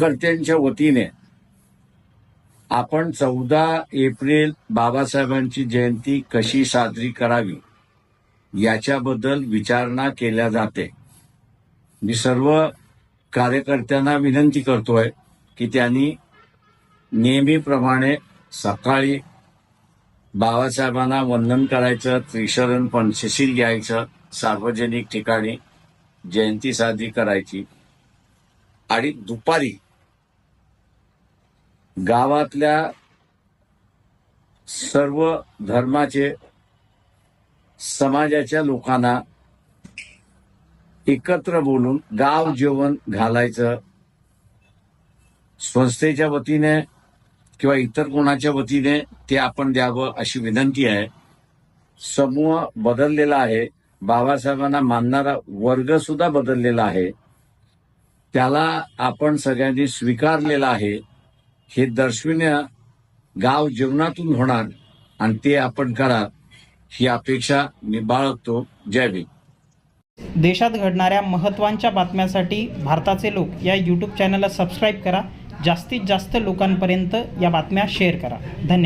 कर्त्यांच्या वतीने आपण चौदा एप्रिल बाबासाहेबांची जयंती कशी साजरी करावी याच्याबद्दल विचारणा केल्या जाते. मी सर्व कार्यकर्त्यांना विनंती करतोय की त्यांनी नेहमीप्रमाणे सकाळी बाबासाहेबांना वंदन करायचं त्रिशरण पंचशील घ्यायचं सार्वजनिक ठिकाणी जयंती साजरी करायची. आणि दुपारी गावातल्या सर्व धर्माचे समाजाच्या लोकांना एकत्र बोलून गाव जेवण घालायचं. संस्थेच्या वतीने किंवा इतर कोणाच्या वतीने ते आपण द्यावं अशी विनंती आहे. समूह बदललेला आहे. बाबासाहेबांना मानणारा वर्ग सुद्धा बदललेला आहे. त्याला आपण सगळ्यांनी स्वीकारलेला आहे. हे दर्शविण्या गाव जीवनातून होणार आणि ते आपण करा ही अपेक्षा मी बाळगतो. जय भीम. देशात घडणाऱ्या महत्त्वांच्या बातम्यांसाठी भारताचे लोक या यूट्यूब चॅनलला सबस्क्राईब करा. जास्तीत जास्त लोकांपर्यंत या बातम्या शेअर करा. धन्यवाद.